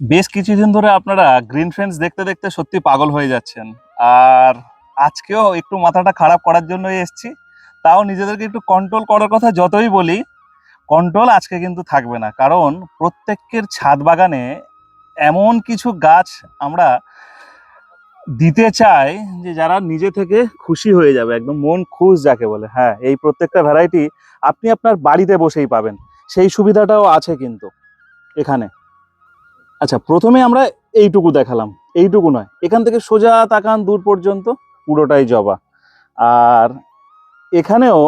বেশ কিছুদিন ধরে আপনারা গ্রিন ফ্রেন্ডস দেখতে দেখতে সত্যি পাগল হয়ে যাচ্ছেন। আর আজকেও একটু মাথাটা খারাপ করার জন্যই এসেছি। তাও নিজেদেরকে একটু কন্ট্রোল করার কথা যতই বলি কন্ট্রোল আজকে কিন্তু থাকবে না। কারণ প্রত্যেকের ছাদ বাগানে এমন কিছু গাছ আমরা দিতে চাই যে যারা নিজে থেকে খুশি হয়ে যাবে, একদম মন খুশ যাকে বলে। হ্যাঁ এই প্রত্যেকটা ভ্যারাইটি আপনি আপনার বাড়িতে বসেই পাবেন। সেই সুবিধাটাও আছে কিন্তু এখানে। আচ্ছা প্রথমে আমরা এইটুকু দেখালাম। এইটুকু নয়। এখান থেকে সোজা তাকান দূর পর্যন্ত, পুরোটাই জবা। আর এখানেও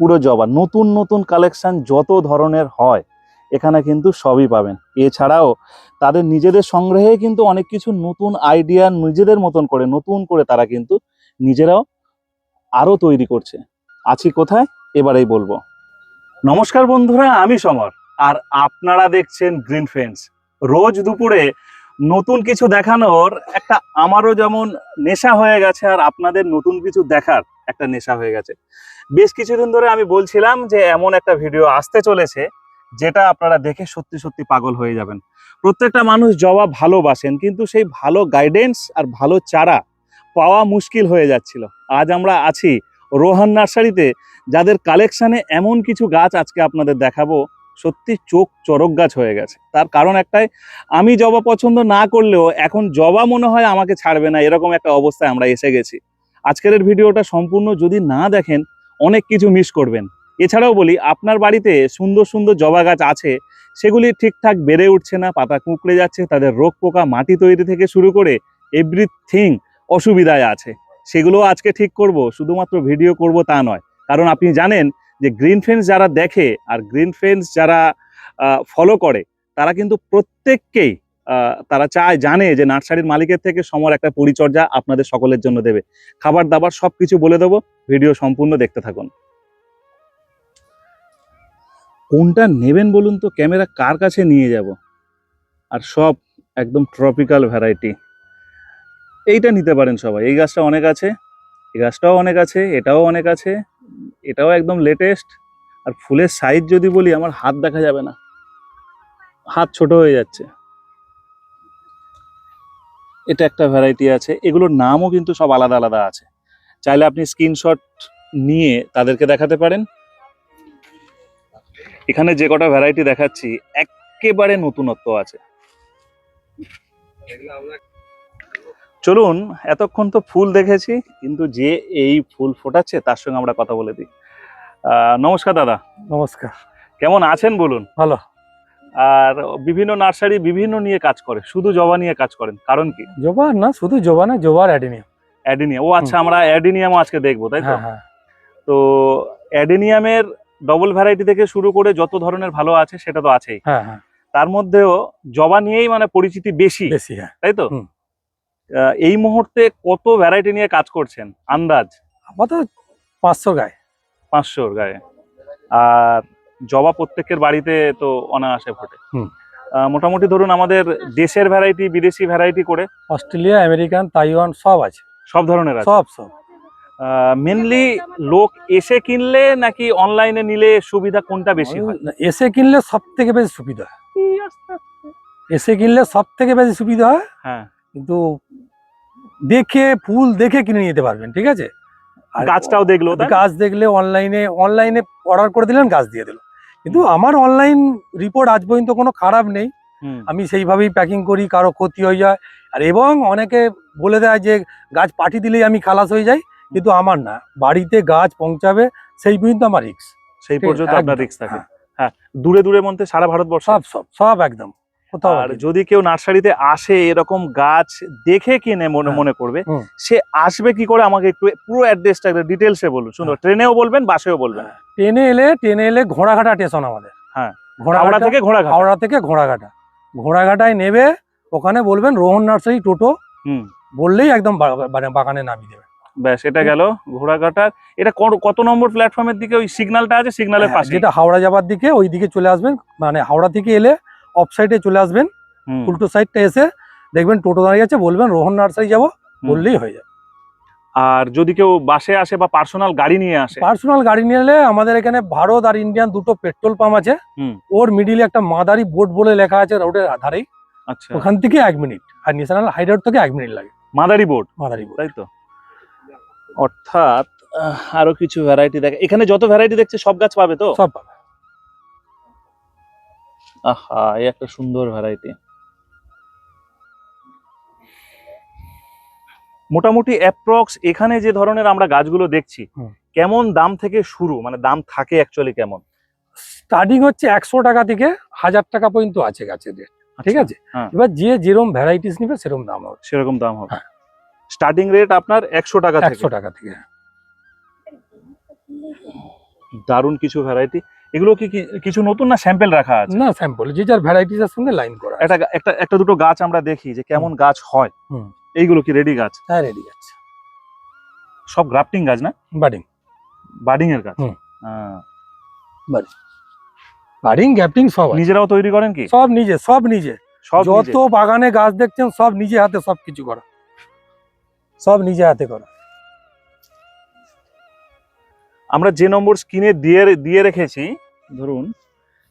পুরো জবা। নতুন নতুন কালেকশন যত ধরনের হয়, এখানে কিন্তু সবই পাবেন। এছাড়াও তাদের নিজেদের সংগ্রহে কিন্তু অনেক কিছু নতুন আইডিয়া নিজেদের মতন করে, নতুন করে তারা কিন্তু নিজেরাও আরও তৈরি করছে। আছি কোথায়? এবারেই বলব। নমস্কার বন্ধুরা, আমি সমর। আর আপনারা দেখছেন গ্রিন ফ্রেন্ডস রোজ দুপুরে নতুন কিছু দেখানোর একটা আমারও যেমন নেশা হয়ে গেছে আর আপনাদের নতুন কিছু দেখার একটা নেশা হয়ে গেছে। বেশ কিছুদিন ধরে আমি বলছিলাম যে এমন একটা ভিডিও আসতে চলেছে যেটা আপনারা দেখে সত্যি সত্যি পাগল হয়ে যাবেন। প্রত্যেকটা মানুষ জবা ভালোবাসেন, কিন্তু সেই ভালো গাইডেন্স আর ভালো চারা পাওয়া মুশকিল হয়ে যাচ্ছিল। আজ আমরা আছি রোহান নার্সারিতে, যাদের কালেকশানে এমন কিছু গাছ আজকে আপনাদের দেখাবো। সত্যি চোখ চরক গাছ হয়ে গেছে। তার কারণ একটাই, আমি জবা পছন্দ না করলেও এখন জবা মনে হয় আমাকে ছাড়বে না, এরকম একটা অবস্থায় আমরা এসে গেছি। আজকের ভিডিওটা সম্পূর্ণ যদি না দেখেন, অনেক কিছু মিস করবেন। এছাড়াও বলি, আপনার বাড়িতে সুন্দর সুন্দর জবা গাছ আছে, সেগুলি ঠিকঠাক বেড়ে উঠছে না, পাতা কুঁকড়ে যাচ্ছে, তাদের রোগ পোকা মাটি তৈরি থেকে শুরু করে এভরিথিং অসুবিধায় আছে। সেগুলো আজকে ঠিক করব, শুধুমাত্র ভিডিও করব তা নয়। কারণ আপনি জানেন যে গ্রিন ফ্রেন্ডস যারা দেখে আর গ্রিন ফ্রেন্ডস যারা ফলো করে, তারা কিন্তু প্রত্যেককেই তারা চায়, জানে যে নার্সারির মালিকের থেকে সমর একটা পরিচর্যা আপনাদের সকলের জন্য দেবে। খাবার দাবার সব কিছু বলে দেবো ভিডিও সম্পূর্ণ দেখতে থাকুন। কোনটা নেবেন বলুন তো, ক্যামেরা কার কাছে নিয়ে যাব? আর সব একদম ট্রপিক্যাল ভ্যারাইটি এইটা নিতে পারেন সবাই, এই গাছটা অনেক আছে, এই গাছটাও অনেক আছে, এটাও অনেক আছে। এটাও একদম লেটেস্ট আর ফুলের সাইজ যদি বলি, আমার হাত দেখা যাবে না। হাত ছোট হয়ে যাচ্ছে। এটা একটা ভ্যারাইটি আছে। এগুলোর নামও কিন্তু সব আলাদা আলাদা আছে। চাইলে আপনি স্ক্রিনশট নিয়ে তাদেরকে দেখাতে পারেন। এখানে যে কটা ভ্যারাইটি দেখাচ্ছি, একেবারে নতুনত্ব আছে। চলুন এতক্ষণ তো ফুল দেখেছি কিন্তু যে এই ফুল ফোটাচ্ছে তার সঙ্গে আমরা কথা বলে দিই। নমস্কার দাদা। নমস্কার। কেমন আছেন বলুন? ভালো। আর বিভিন্ন নার্সারি বিভিন্ন নিয়ে কাজ করে শুধু জবা নিয়ে কাজ করেন কারণ কি? জবা না শুধু জবা না জবার অ্যাডিনিয়াম। অ্যাডিনিয়াম ও আচ্ছা আমরা অ্যাডিনিয়াম আজকে দেখব তাই তো? হ্যাঁ হ্যাঁ। তো অ্যাডিনিয়ামের ডবল ভ্যারাইটি থেকে শুরু করে যত ধরনের ভালো আছে সেটা তো আছেই। হ্যাঁ হ্যাঁ। তার মধ্যেও জবা নিয়েই মানে পরিচিতি বেশি বেশি হ্যাঁ। তাই তো? এই মুহূর্তে কত ভ্যারাইটি নিয়ে কাজ করছেন? আন্দাজ? আপাতত পাঁচশো গায়ে। পাঁচশোর গায়ে। আর জবা প্রত্যেকের বাড়িতে তো অনায়াসে। আহ, মোটামুটি ধরুন আমাদের দেশের ভ্যারাইটি বিদেশি ভ্যারাইটি করে অস্ট্রেলিয়া আমেরিকান তাইওয়ান সব আছে। সব ধরনের আছে? সব সব। মেনলি লোক এসে কিনলে নাকি অনলাইনে নিলে সুবিধা কোনটা বেশি হয়? এসে কিনলে সব থেকে বেশি সুবিধা হয়। এসে কিনলে সব থেকে বেশি সুবিধা হয়। হ্যাঁ। কিন্তু দেখে ফুল দেখে কিনে নিতে পারবেন ঠিক আছে? আর গাছটাও দেখল গাছ দেখলে অনলাইনে অনলাইনে অর্ডার করে দিলেন গাছ দিয়ে দিল। কিন্তু আমার অনলাইন রিপোর্ট আজ পর্যন্ত কোনো খারাপ নেই। আমি সেইভাবেই প্যাকিং করি কারও ক্ষতি হয়ে যায়। আর এবং অনেকে বলে দেয় যে গাছ পাঠিয়ে দিলেই আমি খালাস হয়ে যাই কিন্তু আমার না। বাড়িতে গাছ পৌঁছাবে সেই পর্যন্ত আমার রিক্স সেই পর্যন্ত আপনার রিক্স থাকে। হ্যাঁ। হ্যাঁ দূরে দূরে মধ্যে সারা ভারতবর্ষ। সব সব সব একদম। আর যদি কেউ নার্সারিতে আসে এরকম গাছ দেখে কিনে মনে হ্যাঁ। মনে করবে সে আসবে কি করে? আমাকে একটু পুরো অ্যাড্রেসটা ডিটেলসে বলুন। সুন্দর ট্রেনেও বলবেন বাসেও বলবেন। হ্যাঁ, ট্রেনে এলে ট্রেনে এলে ঘোড়াঘাটা স্টেশন আমাদের। হ্যাঁ। ঘোড়াঘাটা থেকে ঘোড়াঘাট। হাওড়া থেকে ঘোড়াঘাটা। ঘোড়াঘাটায় নেবে ওখানে বলবেন রোহন নার্সারি টোটো। হুম। বললেই একদম মানে বাগানে নামিয়ে দেবে। ব্যাস এটা গেল ঘোড়াঘাটার এটা কোন- কত নম্বর প্ল্যাটফর্মের দিকে ওই সিগন্যালটা আছে? সিগন্যালের হ্যাঁ, পাশে যেটা হাওড়া যাবার দিকে ওই দিকে চলে আসবেন। মানে হাওড়া থেকে এলে অফ সাইডে চলে আসবেন উল্টো সাইডটা এসে দেখবেন টোটো দাঁড়িয়ে আছে বলবেন রোহন নার্সারি যাব বললেই হয়ে যাবে আর যদি কেউ বাসে আসে বা পার্সোনাল গাড়ি নিয়ে আসে? পার্সোনাল গাড়ি নিয়ে এলে আমাদের এখানে ভারত আর ইন্ডিয়ান দুটো পেট্রোল পাম্প আছে। ওর মিডিলে একটা মাদারি বোর্ড বলে লেখা আছে রোডের ধারেই আচ্ছা। ওখান থেকে এক মিনিট। আর ন্যাশনাল হাই রোড থেকে এক মিনিট লাগে। মাদারি বোর্ড মাদারি বোর্ড তাই তো। অর্থাৎ আরও কিছু ভ্যারাইটি দেখে এখানে যত ভ্যারাইটি দেখছে সব গাছ পাবে তো? সব পাবে। আহা এই একটা সুন্দর ভ্যারাইটি মোটামুটি অ্যাপ্রক্স এখানে যে ধরনের আমরা গাছগুলো দেখছি কেমন দাম থেকে শুরু? মানে দাম থাকে অ্যাকচুয়ালি কেমন? স্টার্টিং হচ্ছে একশো টাকা থেকে হাজার টাকা পর্যন্ত আছে গাছের রেট ঠিক আছে? হ্যাঁ। এবার যে যেরকম ভ্যারাইটিস নিবে সেরকম দাম হবে। সেরকম দাম হবে। হ্যাঁ। স্টার্টিং রেট আপনার একশো টাকা একশো টাকা থেকে দারুণ কিছু ভ্যারাইটি এগুলো কি কিছু নতুন না স্যাম্পেল রাখা আছে? না স্যাম্পল যে যার ভ্যারাইটিসের সঙ্গে লাইন করা। একটা একটা একটা দুটো গাছ আমরা দেখি যে কেমন গাছ হয়। হুম। এইগুলো কি রেডি গাছ? হ্যাঁ রেডি গাছ। সব গ্রাফটিং গাছ না? বাডিং। বার্ডিং এর গাছ। হ্যাঁ। বাডিং। গ্যাপটিং সব নিজেরাও তৈরি করেন কি? সব নিজে সব নিজে। সব যত বাগানে গাছ দেখছেন সব নিজে হাতে সব কিছু করা। সব নিজে হাতে করা। আমরা যে নম্বর স্ক্রিনে দিয়ে দিয়ে রেখেছি ধরুন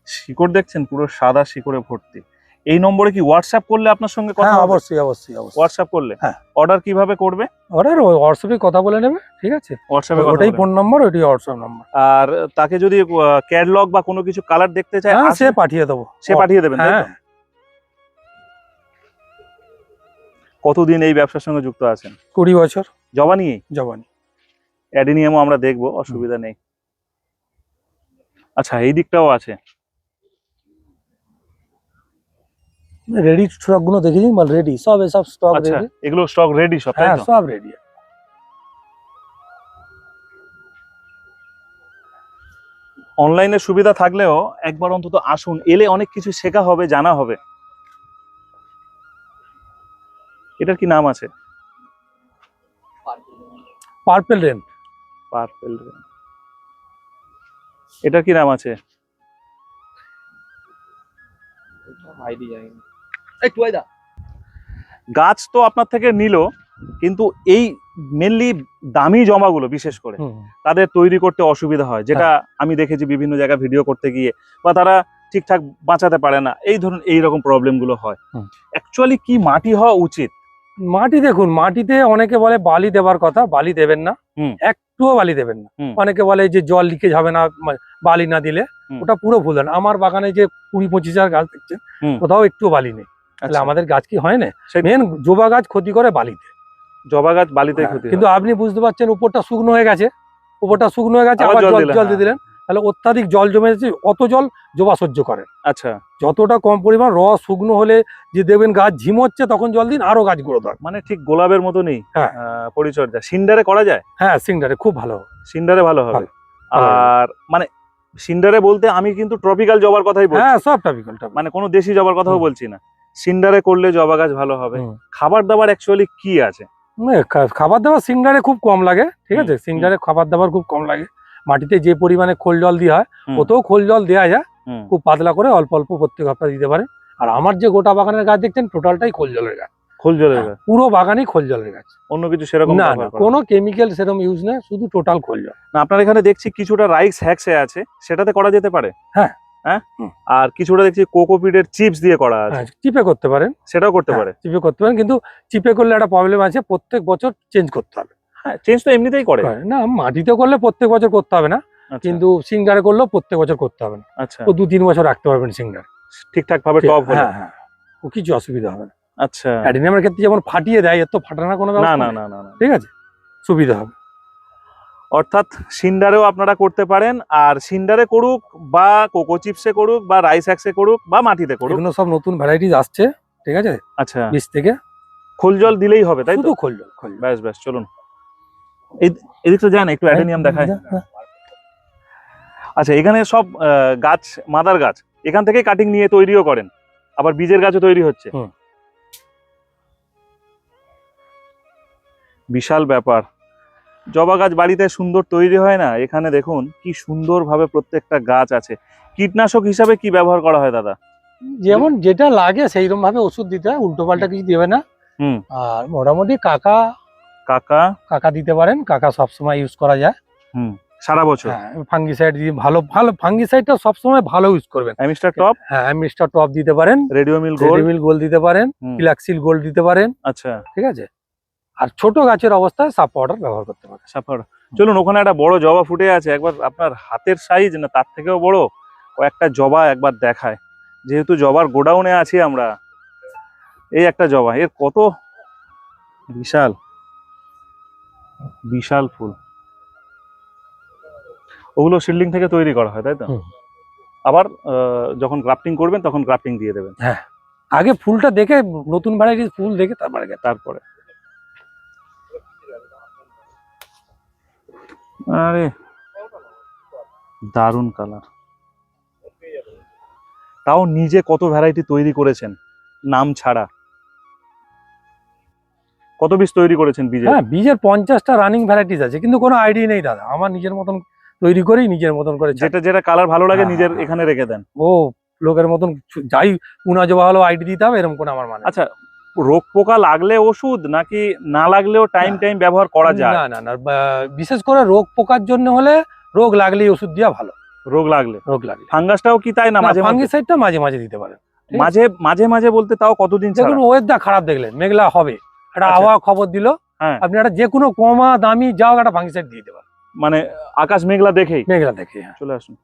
শিকড় দেখছেন পুরো সাদা শিকড়ে ভর্তি। এই নম্বরে কি হোয়াটসঅ্যাপ করলে আপনার সঙ্গে কথা হ্যাঁ হবে? অবশ্যই অবশ্যই অবশ্যই। হোয়াটসঅ্যাপ করলে? হ্যাঁ। অর্ডার কীভাবে করবে? ওরা হোয়াটসঅ্যাপে কথা বলে নেবে ঠিক আছে? হোয়াটসঅ্যাপে ওটাই ফোন নম্বর ওইটাই হোয়াটসঅ্যাপ নম্বর আর তাকে যদি ক্যাটলগ বা কোনো কিছু কালার দেখতে চায় হ্যাঁ সে পাঠিয়ে দেবো। সে পাঠিয়ে দেবেন হ্যাঁ। কতদিন এই ব্যবসার সঙ্গে যুক্ত আছেন? কুড়ি বছর। জবানি? জবানি। অ্যাডিনিয়ামও আমরা দেখব অসুবিধা নেই। আচ্ছা এই দিকটাও আছে। রেডি স্টকগুলো দেখে দিন রেডি সব এসব স্টক আচ্ছা রেডি এগুলো স্টক রেডি সব তাই হ্যাঁ তো? সব রেডি অনলাইনের সুবিধা থাকলেও একবার অন্তত আসুন এলে অনেক কিছু শেখা হবে জানা হবে। এটার কি নাম আছে? পার্পেল রেন পার্পেল এটার কি নাম আছে? গাছ তো আপনার থেকে নিল কিন্তু এই মেনলি দামি জমাগুলো বিশেষ করে তাদের তৈরি করতে অসুবিধা হয় যেটা আমি দেখেছি বিভিন্ন জায়গায় ভিডিও করতে গিয়ে বা তারা ঠিকঠাক বাঁচাতে পারে না এই ধরুন এইরকম প্রবলেমগুলো হয়। অ্যাকচুয়ালি কি মাটি হওয়া উচিত? মাটি দেখুন মাটিতে অনেকে বলে বালি দেবার কথা বালি দেবেন না। একটুও বালি দেবেন না। অনেকে বলে যে জল লিকেজ হবে না বালি না দিলে। ওটা পুরো ভুল আমার বাগানে যে কুড়ি পঁচিশ হাজার গাছ দেখছেন কোথাও একটু বালি নেই। তাহলে আচ্ছা, আমাদের গাছ কি হয় না? মেন জবা গাছ ক্ষতি করে বালিতে। জবা গাছ বালিতে হ্যাঁ, ক্ষতি কিন্তু আপনি বুঝতে পারছেন উপরটা শুকনো হয়ে গেছে। উপরটা শুকনো হয়ে গেছে আবার জল জল দিয়ে হ্যাঁ। দিলেন। তাহলে অত্যাধিক জল জমে যাচ্ছে অত জল জবা সহ্য করে। আচ্ছা। যতটা কম পরিমাণ র শুকনো হলে যে দেখবেন গাছ ঝিমোচ্ছে তখন জল দিন আরও গাছ গ্রোথ হয় মানে ঠিক গোলাপের মতনই হ্যাঁ। পরিচর্যা। সিন্ডারে করা যায়? হ্যাঁ সিন্ডারে খুব ভালো। হবে। সিন্ডারে ভালো হবে। আর মানে সিন্ডারে বলতে আমি কিন্তু ট্রপিক্যাল জবার কথাই বলছি। হ্যাঁ সব টপিক্যাল মানে কোনো দেশি জবার কথাও বলছি না। সিন্ডারে করলে জবা গাছ ভালো হবে। খাবার দাবার অ্যাকচুয়ালি কি আছে? খাবার দাবার সিংডারে খুব কম লাগে ঠিক আছে? সিংডারে খাবার দাবার খুব কম লাগে। মাটিতে যে পরিমাণে খোল জল দেওয়া হয় ওতেও খোল জল দেওয়া যায়। খুব পাতলা করে অল্প অল্প প্রত্যেক সপ্তাহে দিতে পারে। আর আমার যে গোটা বাগানের গাছ দেখছেন টোটালটাই খোল জলের গাছ। খোল জলের গাছ? পুরো বাগানই খোল জলের গাছ। অন্য কিছু সেরকম না না কোনো কেমিক্যাল সেরকম ইউজ নেই শুধু টোটাল খোল জল। না আপনার এখানে দেখছি কিছুটা রাইস হ্যাক্সে আছে সেটাতে করা যেতে পারে? হ্যাঁ। হ্যাঁ? আর কিছুটা দেখছি কোকোপিডের চিপস দিয়ে করা আছে। হ্যাঁ চিপে করতে পারেন। সেটাও করতে হ্যাঁ, পারে? চিপে করতে পারেন কিন্তু চিপে করলে একটা প্রবলেম আছে প্রত্যেক বছর চেঞ্জ করতে হবে। হ্যাঁ চেঞ্জ তো এমনিতেই করে। না মাটিতে করলে প্রত্যেক বছর করতে হবে না আচ্ছা, কিন্তু সিংডারে করলেও প্রত্যেক বছর করতে হবে না। আচ্ছা। ও দু তিন বছর রাখতে পারবেন সিংডার ঠিকঠাক ভাবে টপ হলে। হ্যাঁ হ্যাঁ। ও কিছু অসুবিধা হবে না। আচ্ছা। অ্যাডিনিয়ামের ক্ষেত্রে যেমন ফাটিয়ে দেয় এর তো ফাটানোর কোনো না না না না ঠিক আছে? সুবিধা হবে। অর্থাৎ সিন্ডারেও আপনারা করতে পারেন আর সিন্ডারে করুক বা কোকো চিপসে করুক বা রাইস হ্যাক্সে করুক বা মাটিতে করুক। এগুলো সব নতুন ভ্যারাইটিস আসছে ঠিক আছে? আচ্ছা। বীজ থেকে। খোল জল দিলেই হবে তাই তো? খোল জল। ব্যাস ব্যাস চলুন। এদিকটা যান একটু অ্যাডেনিয়াম দেখায়। হ্যাঁ, আচ্ছা এখানে সব গাছ মাদার গাছ এখান থেকে কাটিং নিয়ে তৈরিও করেন আবার বীজের গাছও তৈরি হচ্ছে। বিশাল ব্যাপার। জবা গাছ বাড়িতে সুন্দর তৈরি হয় না? এখানে দেখুন কি সুন্দরভাবে প্রত্যেকটা গাছ আছে। কীটনাশক হিসাবে কি ব্যবহার করা হয় দাদা? যেমন যেটা লাগে সেইরকম ভাবে ওষুধ দিতে হয় উল্টো পাল্টা কিছু দেবে না। আর মোটামুটি কাকা কাকা? কাকা দিতে পারেন কাকা সবসময় ইউজ করা যায়। হুম সারা বছর? হ্যাঁ ফাঙ্গিসাইড দিয়ে ভালো ভালো ফাঙ্গিসাইডটা সবসময় ভালো ইউজ করবেন। অ্যামিস্টার টপ হ্যাঁ মিস্টার টপ দিতে পারেন। Ready meal gold ready meal gold দিতে পারেন। ফিলাক্সিল গোল্ড দিতে পারেন আচ্ছা। ঠিক আছে? আর ছোট গাছের অবস্থায় সাপ পাউডার ব্যবহার করতে পারেন। সাফার চলুন ওখানে একটা বড় জবা ফুটে আছে। একবার আপনার হাতের সাইজ না তার থেকেও বড় কয়েকটা জবা একবার দেখায়। যেহেতু জবার গোডাউনে আছি আমরা এই একটা জবা এর কত? বিশাল। বিশাল ফুল। ওগুলো শিল্ডিং থেকে তৈরি করা হয় তাই তো? আবার যখন গ্রাফটিং করবেন তখন গ্রাফটিং দিয়ে দেবেন। হ্যাঁ। আগে ফুলটা দেখে নতুন ভ্যারাইটির ফুল দেখে তারপরে তারপরে। আরে দারুণ কালার তাও নিজে কত ভ্যারাইটি তৈরি করেছেন নাম ছাড়া। কত পিস তৈরি করেছেন বীজে হ্যাঁ বীজের পঞ্চাশটা রানিং ভ্যারাইটিস আছে কিন্তু কোনো আইডিয়া নেই দাদা। আমার নিজের মতন তৈরি করেই নিজের মতন করে যেটা যেটা কালার ভালো লাগে হ্যাঁ, নিজের এখানে রেখে দেন। ও লোকের মতন যাই উনা জবা হলো আইডি দিতে হবে এরকম কোনো আমার মানে আচ্ছা রোগ পোকা লাগলে ওষুধ নাকি না লাগলেও টাইম টাইম ব্যবহার করা যায়? না না না বিশেষ করে রোগ পোকার জন্য হলে রোগ লাগলেই ওষুধ দেওয়া ভালো। রোগ লাগলে? রোগ লাগলে। ফাঙ্গাসটাও কি তাই না মাঝে মাঝে? ফাঙ্গিসাইডটা মাঝে মাঝে দিতে পারেন। আছে? মাঝে মাঝে মাঝে বলতে তাও কতদিন ছাড়া? দেখুন ওয়েদার খারাপ দেখলেন মেঘলা হবে। একটা আচ্ছা। আবহাওয়া খবর দিল হ্যাঁ। আপনি একটা যে কোনো কমা দামি যাও একটা ফাঙ্গিসাইড দিয়ে দিতে পারেন মানে আকাশ মেঘলা দেখেই? মেঘলা দেখে হ্যাঁ। চলে আসুন।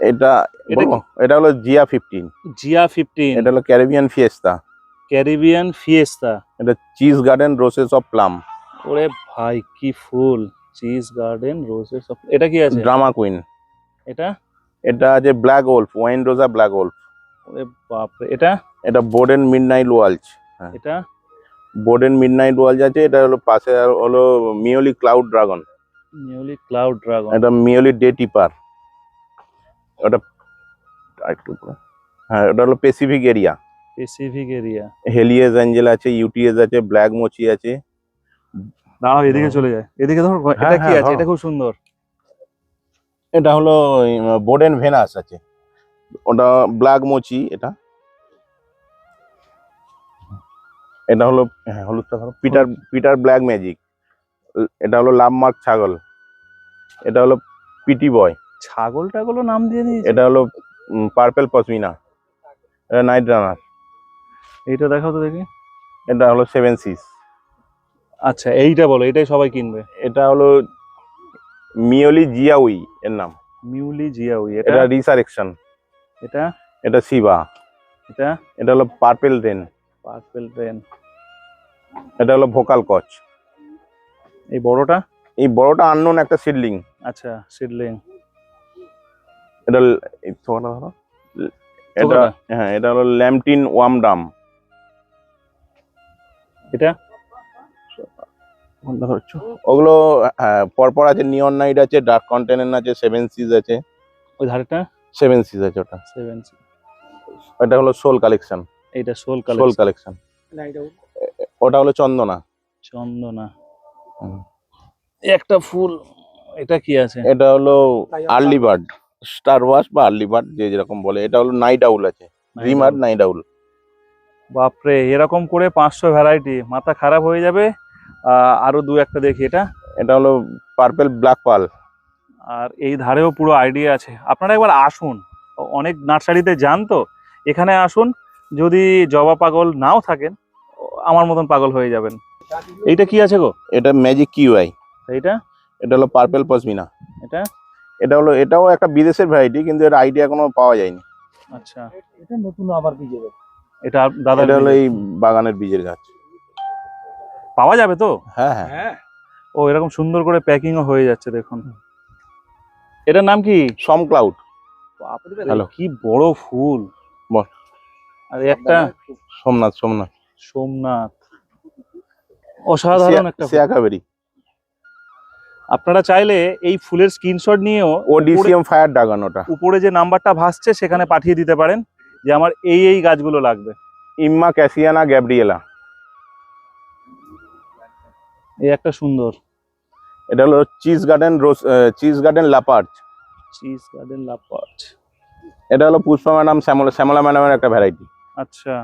এটা এটা এটা হলো জিয়া ফিফটিন জিয়া ফিফটিন এটা হলো ক্যারিবিয়ান ফিয়েস্তা ক্যারিবিয়ান ফিয়েস্তা এটা cheese garden roses of plum ওরে ভাই কি ফুল। চিজ গার্ডেন রোজেস এটা কি আছে? ড্রামা কুইন এটা? এটা আছে black wolf wine rosa black wolf ওরে বাপরে এটা? এটা বোর্ডেন মিড নাইট ওয়ালচ এটা? বোর্ডেন মিড নাইট ওয়ালচ আছে এটা হলো পাশে হলো মিওলি cloud dragon newly cloud dragon এটা মিওলি ডে টিপার ওটা একটু হ্যাঁ ওটা হলো Pacific area Pacific area হেলিয়েস angel আছে ইউটিএস আছে ব্ল্যাক মোচি আছে। দাঁড়াও এদিকে চলে যায়। এদিকে ধর এটা হ্যাঁ, কি হ্যাঁ, আছে? এটা খুব সুন্দর। এটা হলো বোর্ডেন ভেনাস আছে। ওটা ব্ল্যাক মোচি এটা। এটা হলো হ্যাঁ হলুদটা ধরো পিটার পিটার ব্ল্যাক ম্যাজিক। এটা হলো লাভ মার্ক ছাগল। এটা হলো পিটি বয়। ছাগল টাগলও নাম দিয়ে দিয়েছে? এটা হলো পার্পেল পসমিনা। এটা নাইট রানার। এইটা দেখাও তো দেখি। এটা হলো সেভেন সিস। আচ্ছা এইটা বলো এটাই সবাই কিনবে। এটা হলো মিওলি জিয়াউই এর নাম। মিউলি জিয়াউই এটা? এটা রিসারেকশন এটা? এটা শিবা। এটা? এটা হলো পার্পেল রেন পার্পল ট্রেন এটা হলো ভোকাল কচ। এই বড়টা? এই বড়টা আননোন একটা সিডলিং আচ্ছা সিডলিং এটা এই থোকাটা ধরো। এটা হ্যাঁ এটা হলো ল্যামটিন ওয়াম ডাম এটা? ওগুলো হ্যাঁ পরপর আছে নিয়ন নাইট আছে ডার্ক কন্টেনেন্ট আছে সেভেন সিজ আছে। ওই ধারেটা সেভেন সিজ আছে ওটা। সেভেন সিজ এটা হলো সোল কালেকশন এইটা সোল কালেকশন সোল কালেকশন ওটা হলো চন্দনা। চন্দনা। হুম। একটা ফুল এটা কি আছে? এটা হলো আর্লি বার্ড স্টার ওয়াশ বা আর্লি বার্ড যে যেরকম বলে। এটা হলো নাইট আউল আছে। ড্রিম আর নাইট আউল। বাপরে এরকম করে পাঁচশো ভ্যারাইটি। মাথা খারাপ হয়ে যাবে। আরও দু একটা দেখি এটা। এটা হলো পার্পেল ব্ল্যাক পাল আর এই ধারেও পুরো আইডিয়া আছে। আপনারা একবার আসুন। অনেক নার্সারিতে যান তো। এখানে আসুন। যদি জবা পাগল নাও থাকেন আমার মতন পাগল হয়ে যাবেন। এইটা কি আছে গো? এটা ম্যাজিক কিউআই এইটা? এটা হলো পার্পেল পসমিনা এটা? এটা হলো এটাও একটা বিদেশের ভ্যারাইটি কিন্তু এর আইডিয়া কোনো পাওয়া যায়নি। আচ্ছা। এটা নতুন আবার বীজে এটা দাদা এটা হলো এই বাগানের বীজের গাছ। পাওয়া যাবে তো? হ্যাঁ হ্যাঁ। হ্যাঁ। ও এরকম সুন্দর করে প্যাকিংও হয়ে যাচ্ছে দেখুন। এটার নাম কি? সম ক্লাউড বাপরে কি বড় ফুল। বল। আর একটা সোমনাথ সোমনাথ। সোমনাথ। অসাধারণ একটা সিয়া কাবেরি। আপনারা চাইলে এই ফুলের স্ক্রিনশট নিয়েও ফায়ার ড্রাগন ওটা। উপরে যে নাম্বারটা ভাসছে সেখানে পাঠিয়ে দিতে পারেন যে আমার এই এই গাছগুলো লাগবে। ইম্মা ক্যাসিয়ানা গ্যাব্রিয়েলা। এই একটা সুন্দর। এটা হলো cheese garden rose cheese garden লাপার্চ। Cheese garden লাপার্চ। এটা হলো পুষ্পা ম্যাডাম শ্যামলা শ্যামলা ম্যাডামের একটা ভ্যারাইটি। আচ্ছা।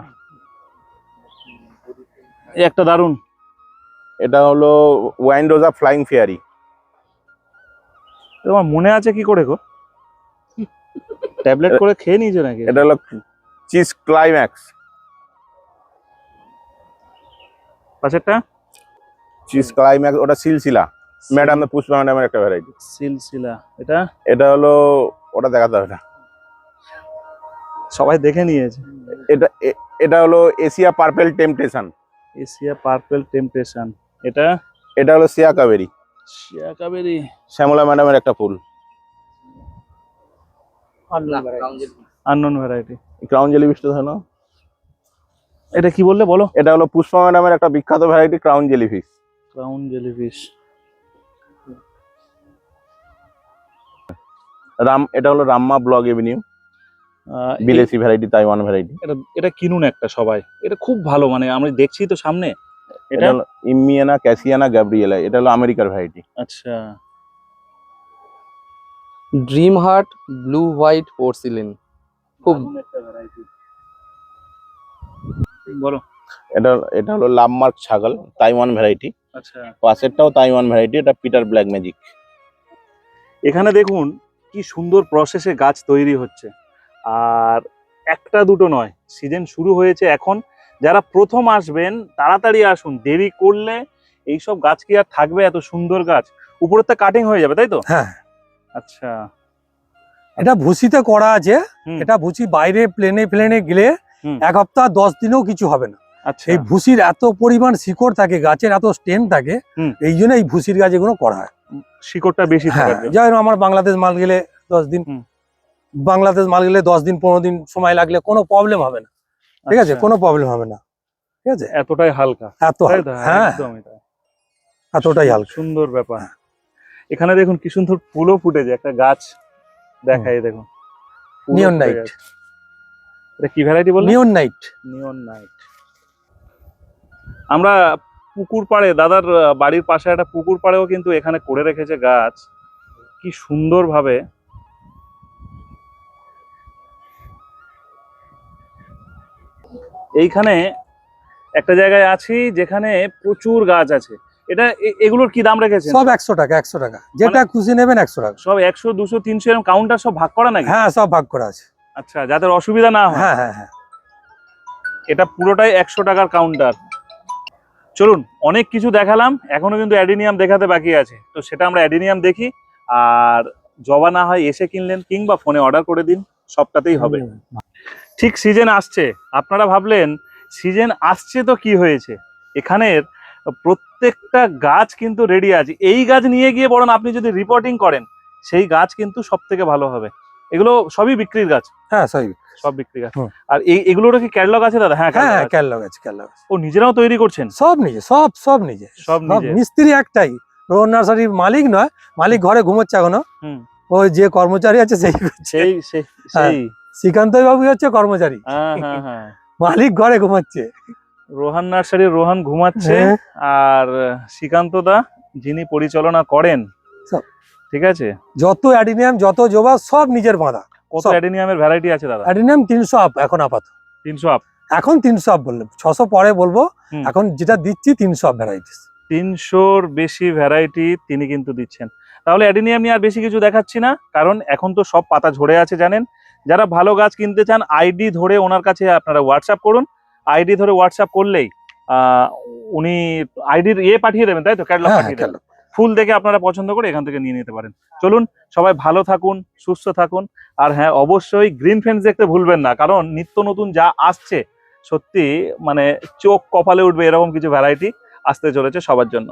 একটা দারুণ এটা হলো ওয়াইন্ডোজা ফ্লাইং ফেয়ারি তোমার মনে আছে কি করে গো? ট্যাবলেট করে খেয়ে নিয়েছো নাকি? এটা হলো চিজ ক্লাইম্যাক্স পাশেরটা? চিজ ক্লাইম্যাক্স ওটা সিলসিলা ম্যাডাম পুষ্পা ম্যাডামের একটা ভ্যারাইটি সিলসিলা এটা? এটা হলো ওটা দেখাতে হবে না। সবাই দেখে নিয়েছে। এটা এটা হলো Asia purple temptation Asia purple temptation. এটা? এটা হলো সিয়া কাবেরি। শিয়া কাবেরি। শ্যামলা ম্যাডামের একটা ফুল। আননোন ভ্যারাইটি ক্রাউন জেলিফিশটা ধরো। এটা কি বললে? বলো। এটা হলো পুষ্পা ম্যাডামের একটা বিখ্যাত variety crown jellyfish crown jellyfish Ram এটা হলো রাম্মা ব্লগ এভিনিউ বিদেশি ভ্যারাইটি তাইওয়ান ভ্যারাইটি এটা এটা কিনুন একটা সবাই। এটা খুব ভালো মানে আমরা দেখছি তো সামনে। এটা এটা? হলো ইমিয়ানা ক্যাসিয়ানা গ্যাব্রিয়েলা এটা হলো আমেরিকার ভ্যারাইটি আচ্ছা। Dream heart blue white porcelain খুব বলো। এটা এটা হলো লাভমার্ক ছাগল তাইওয়ান ভ্যারাইটি আচ্ছা। পাশেরটাও তাইওয়ান ভ্যারাইটি এটা পিটার ব্ল্যাক ম্যাজিক এখানে দেখুন কি সুন্দর প্রসেসে গাছ তৈরি হচ্ছে। আর একটা দুটো নয় সিজন শুরু হয়েছে এখন। যারা প্রথম আসবেন তাড়াতাড়ি আসুন দেরি করলে এইসব গাছ কি আর থাকবে এত সুন্দর গাছ? উপরে তো কাটিং হয়ে যাবে তাই তো? হ্যাঁ। আচ্ছা। এটা ভুসিতে করা আছে এটা ভুসি বাইরে প্লেনে প্লেনে গেলে। এক সপ্তাহ দশ দিনেও কিছু হবে না। আচ্ছা। এই ভুসির এত পরিমাণ শিকড় থাকে গাছের এত স্টেম থাকে। এই জন্য এই ভুসির গাছ এগুলো করা হয়। শিকড়টা বেশি হ্যাঁ জন্য। যেমন আমার বাংলাদেশ মাল গেলে দশ দিন। বাংলাদেশ মাল গেলে দশ দিন পনেরো দিন সময় লাগলে কোনো প্রবলেম হবে না। ঠিক আছে? আচ্ছা, কোনো প্রবলেম হবে না। ঠিক আছে? এতটাই হালকা। এত তাই হ্যাঁ এতটাই হালকা। সুন্দর ব্যাপার। এখানে দেখুন কি সুন্দর ফুলও ফুটেছে। একটা গাছ দেখাই দেখুন। night। গেছে। এটা কি ভ্যারাইটি বললেন? নিয়ন নাইট নিয়ন নাইট আমরা পুকুর পাড়ে দাদার বাড়ির পাশে একটা পুকুর পাড়েও কিন্তু এখানে করে রেখেছে গাছ। কি সুন্দর এইখানে একটা জায়গায় আছি যেখানে প্রচুর গাছ আছে। এটা এগুলোর কি দাম রেখেছেন? সব একশো টাকা একশো টাকা। যেটা খুশি নেবেন একশো টাকা। সব একশো দুশো তিনশো এরকম কাউন্টার সব ভাগ করা নাকি? হ্যাঁ সব ভাগ করা আছে। আচ্ছা যাদের অসুবিধা না হয়। হ্যাঁ হ্যাঁ হ্যাঁ। এটা পুরোটাই একশো টাকার কাউন্টার চলুন অনেক কিছু দেখালাম এখনও কিন্তু অ্যাডিনিয়াম দেখাতে বাকি আছে। তো সেটা আমরা অ্যাডিনিয়াম দেখি আর জবা না হয় এসে কিনলেন কিংবা ফোনে অর্ডার করে দিন সবটাতেই হবে। ঠিক সিজন আসছে। আপনারা ভাবলেন সিজন আসছে তো কি হয়েছে? এখানের প্রত্যেকটা গাছ কিন্তু রেডি আছে। এই গাছ নিয়ে গিয়ে বরং আপনি যদি রিপোর্টিং করেন সেই গাছ কিন্তু সব থেকে ভালো হবে। এগুলো সবই বিক্রির গাছ? হ্যাঁ সবই সব বিক্রি গাছ। আর এই এগুলোর কি ক্যাটলগ আছে দাদা? হ্যাঁ হ্যাঁ হ্যাঁ আছে। ক্যারলগ ও নিজেরাও তৈরি করছেন? সব নিজে সব সব নিজে। সব নিজে? মিস্ত্রি একটাই। রোহন নার্সারির মালিক নয় মালিক ঘরে ঘুমোচ্ছে এখনও। ওই যে কর্মচারী আছে সেই সেই সেই হ্যাঁ। সেই। শ্রীকান্ত বাবু হচ্ছে কর্মচারী। হ্যাঁ হ্যাঁ হ্যাঁ। মালিক ঘরে ঘুমাচ্ছে। রোহান নার্সারির রোহান ঘুমাচ্ছে। আর শ্রীকান্ত দা যিনি পরিচালনা করেন ঠিক আছে? যত অ্যাডিনিয়াম যত জবা সব নিজের বাঁধা। কত। অ্যাডেনিয়ামের ভ্যারাইটি আছে দাদা? অ্যাডিনিয়াম তিনশো আপ এখন আপাতত তিনশো আপ। এখন তিনশো আপ বললে ছশো পরে বলব এখন যেটা দিচ্ছি তিনশো আপ ভ্যারাইটিস তিনশোর বেশি ভ্যারাইটি তিনি কিন্তু দিচ্ছেন। তাহলে অ্যাডিনিয়াম নিয়ে আর বেশি কিছু দেখাচ্ছি না কারণ এখন তো সব পাতা ঝরে আছে জানেন। যারা ভালো গাছ কিনতে চান আইডি ধরে ওনার কাছে আপনারা হোয়াটসঅ্যাপ করুন। আইডি ধরে হোয়াটসঅ্যাপ করলেই উনি আইডির ইয়ে পাঠিয়ে দেবেন তাই তো? ক্যাটলগ পাঠিয়ে দেবেন। ফুল দেখে আপনারা পছন্দ করে এখান থেকে নিয়ে নিতে পারেন। চলুন সবাই ভালো থাকুন সুস্থ থাকুন। আর হ্যাঁ অবশ্যই গ্রিন ফেন্স দেখতে ভুলবেন না কারণ নিত্য নতুন যা আসছে সত্যি মানে চোখ কপালে উঠবে এরকম কিছু ভ্যারাইটি আসতে চলেছে সবার জন্য।